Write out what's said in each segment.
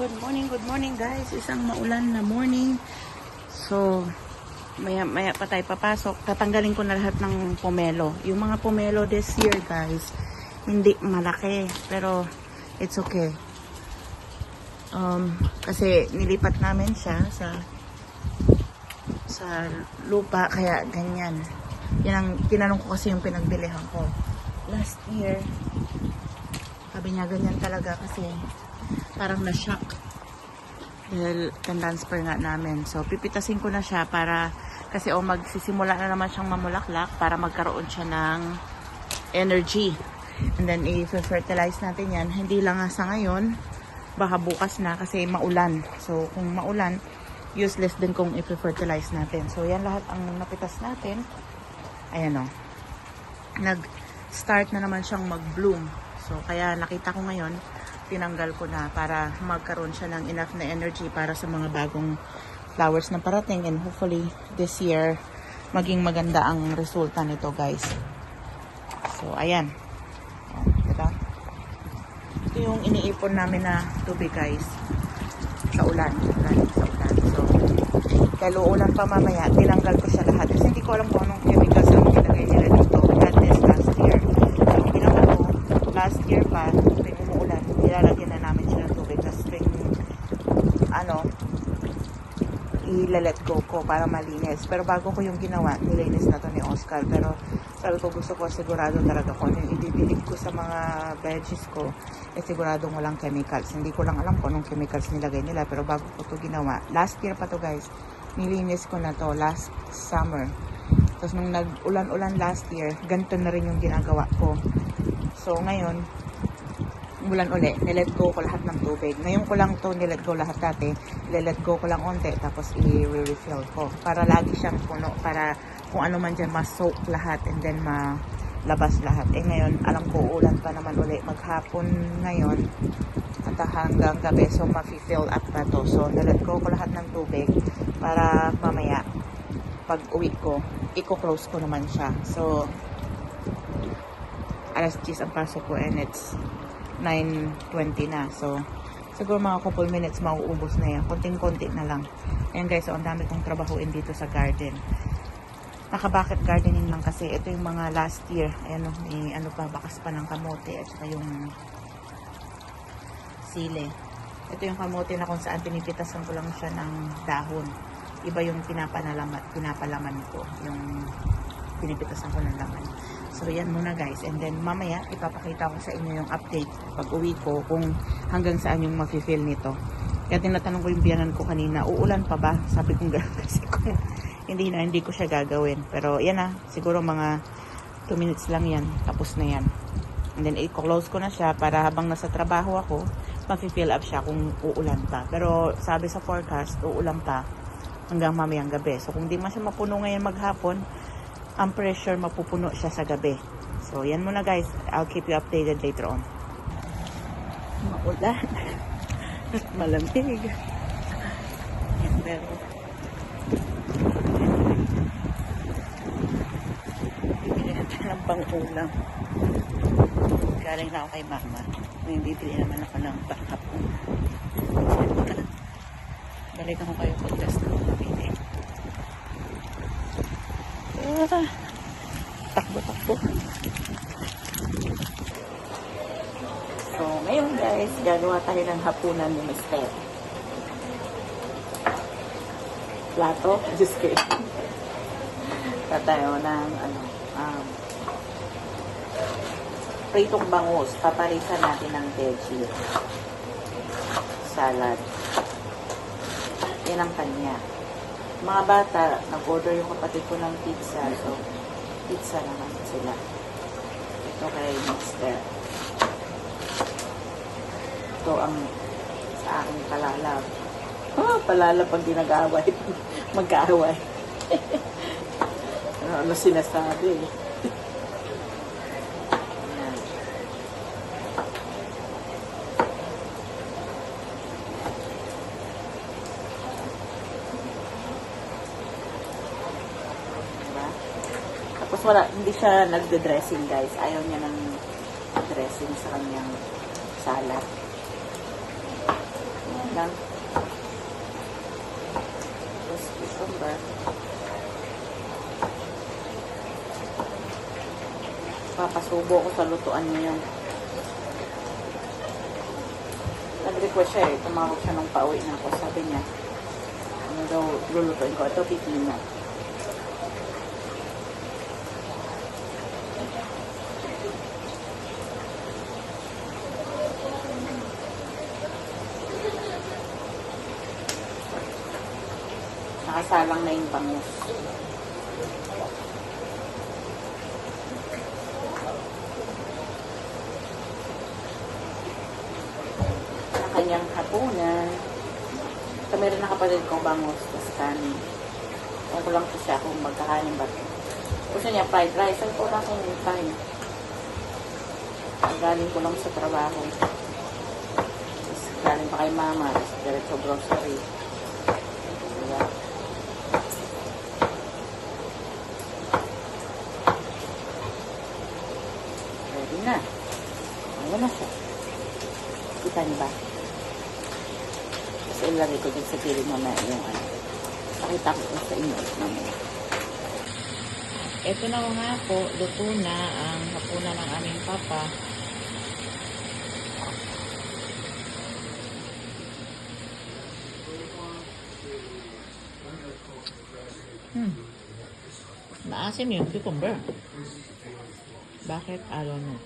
Good morning, good morning guys. Isang maulan na morning. So, maya, maya pa tayo papasok. Tatanggalin ko na lahat ng pomelo. Yung mga pomelo this year guys, hindi malaki. Pero, it's okay. Um, kasi nilipat namin siya sa sa lupa, kaya ganyan. Yan ang tinanong ko kasi yung pinagbilihan ko. Last year, sabi niya ganyan talaga kasi parang na-shock. Dahil transfer nga namin. So, pipitasin ko na siya para kasi o magsisimula na naman siyang mamulaklak para magkaroon siya ng energy. And then, i-fertilize natin yan. Hindi lang nga sa ngayon, baka bukas na kasi maulan. So, kung maulan, useless din kung i-fertilize natin. So, yan lahat ang napitas natin. Ayan o. Nag-start na naman siyang mag-bloom. So, kaya nakita ko ngayon, tinanggal ko na para magkaroon siya ng enough na energy para sa mga bagong flowers na parating and hopefully this year maging maganda ang resulta nito guys. So, ayan. Diba? Ito yung iniipon namin na tubig guys sa ulan. Sa ulan. So, kaya uulan pa mamaya, tinanggal ko siya lahat. Kasi hindi ko alam kung anong chemicals ang nilagay nila dito. We had this last year. So, ginawa ko, last year pa, tuwing umuulan, nilalagyan na namin siya ng tubig. Tapos tuwing, ano, i-let go ko para malinis. Pero bago ko yung ginawa, nilinis na to ni Oscar. Pero sabi ko gusto ko sigurado talaga ano yung ibibilig ko sa mga veggies ko, eh siguradong walang chemicals. Hindi ko lang alam kung anong chemicals nilagay nila. Pero bago ko to ginawa, last year pa to guys, nilinis ko na to last summer. Tapos nung nag-ulan-ulan last year, ganito na rin yung ginagawa ko. So ngayon, umulan uli, nilet go ko lahat ng tubig. Ngayon ko lang to nilet go lahat dati, nilet go ko lang onte, tapos i-refill ko. Para lagi siyang puno, para kung ano man dyan, ma-soak lahat and then malabas lahat. Eh ngayon, alam ko, ulan pa naman uli. Maghapon ngayon, at hanggang gabi, so ma-fill up na to. So, nilet go ko lahat ng tubig para mamaya, pag uwi ko, i-close ko naman siya. So, alas 10 ang pasok ko and it's 9.20 na. So, siguro mga couple minutes mauubos na yan. Konting-konti na lang. Ayan guys, so ang dami kong trabahuin dito sa garden. Naka-bucket gardening lang kasi. Ito yung mga last year. Ayan o, may ano pa, bakas pa ng kamote at saka yung sile. Ito yung kamote na kung saan pinipitasan ko lang siya ng dahon. Iba yung pinapanalaman, pinapalaman ko. Yung pinipitasan ko ng laman. So, yan muna guys. And then, mamaya, ipapakita ko sa inyo yung update pag uwi ko kung hanggang saan yung mafe-fill nito. Kaya tinatanong ko yung biyanan ko kanina, uulan pa ba? Sabi ko gano'n kasi kung hindi na, hindi ko siya gagawin. Pero, yan na. Siguro mga 2 minutes lang yan. Tapos na yan. And then, i-close ko na siya para habang nasa trabaho ako, mafe-fill up siya kung uulan pa. Pero, sabi sa forecast, uulan pa hanggang mamayang gabi. So, kung di man siya mapuno ngayon maghapon, ang pressure mapupuno siya sa gabi. So, yan muna guys. I'll keep you updated later on. Maulan. Malamig. Yan, pero... Ng pang-ulam. Galing na ako kay mama. May bibili naman ako ng panghapon. Balik ako kayo pagkas na bibili. Ah, takbo-takbo. So, ngayon guys, gagawa tayo ng hapunan ni Mister. Plato? Just kidding. Tatayo ng, ano, um, pritong bangus. Papalisan natin ng veggie. Salad. Yan ang kanya mga bata, nag-order yung kapatid ko ng pizza. So, pizza naman sila. Ito kay Mister. Ito ang sa aking palalab. Oh, palalab pag di nag-aaway. Mag-aaway. ano, ano sinasabi? Ayan. Diba? Tapos wala, hindi siya nagde-dressing guys. Ayaw niya ng dressing sa kanyang salad. Ayan. lang. Tapos cucumber. Papasubo ko sa lutuan niya yun. Nag-request siya eh. Tumawag siya nung pauwi na ako. Sabi niya, ano daw lulutuin ko? Ito, pipino. Nakasalang na yung bangus. Sa kanyang hapunan. Kami rin nakapatid kong bangus, tapos kanin. Ewan ko lang po siya kung magkakanin ba. Gusto niya fried rice. Sabi ko, wala akong time. Galing ko lang sa trabaho. Tapos galing pa kay mama. Tapos diretso grocery. Diba? Ready na. Ayan na siya. Kita niyo ba? Tapos ilagay ko din sa piling mamaya yung ano. Pakita ko sa inyo mamaya. Ito na nga po, luto na ang hapunan ng aming papa. Hmm. Naasim yung cucumber. Bakit? I don't know.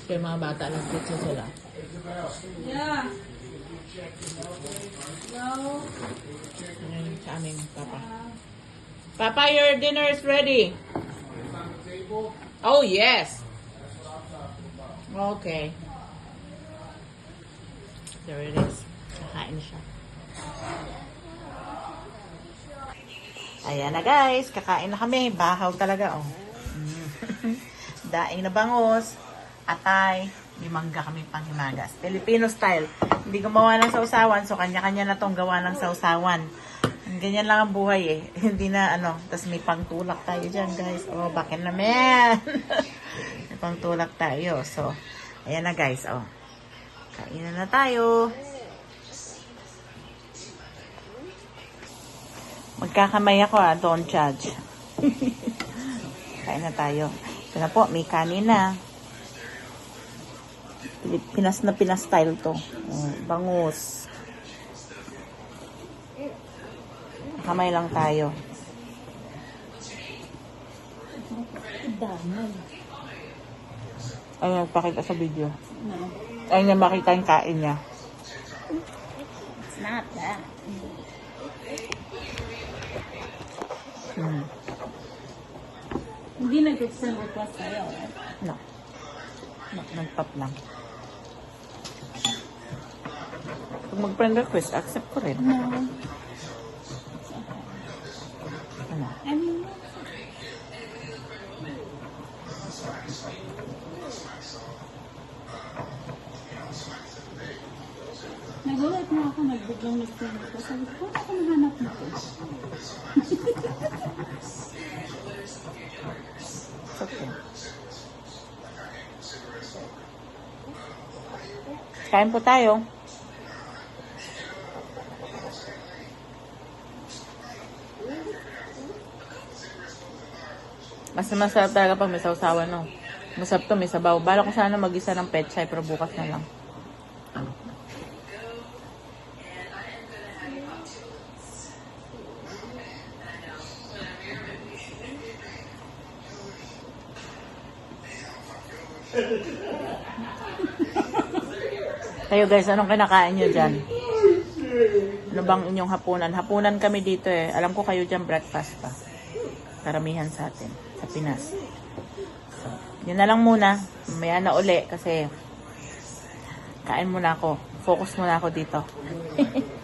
Kasi mga bata nag-pizza sila. Yeah. No. Papa? Papa, your dinner is ready. Oh, yes. Okay. There it is. Kakain siya. Ayan na guys, kakain na kami. Bahaw talaga, oh. Daing na bangos, atay, may mangga kami panghimagas. Filipino style. Hindi gumawa ng sausawan, so kanya-kanya na tong gawa ng sausawan. Ganyan lang ang buhay eh. Hindi na ano, tas may pangtulak tayo dyan guys. Oh, bakit naman? may pangtulak tayo. So, ayan na guys, oh. Kainan na tayo. Magkakamay ako ah, don't judge. Kain na tayo. Ito na po, may kanin na. Pinas na Pinas style to. Oh, bangus. Kamay lang tayo. Ay, nagpakita sa video. Ay, niya makita yung kain niya. It's not that. Hmm. Hindi nag-friend request sa'yo, right? No. Nag-pop lang. Kung mag-friend request, accept ko rin. No. Ano? I mean, Nagulat mo ako, nagbiglang nag-friend request. Sabi ko, paano ako nahanap mo to? It's okay. Kain po tayo. Mas masarap talaga pag may sausawan, no? Masarap to, may sabaw. Bala ko sana mag-isa ng pet pero bukas na lang. Kayo guys, anong kinakain nyo dyan? Ano bang inyong hapunan? Hapunan kami dito eh. Alam ko kayo dyan breakfast pa. Karamihan sa atin. Sa Pinas. So, yun na lang muna. Maya na uli kasi kain muna ako. Focus muna ako dito.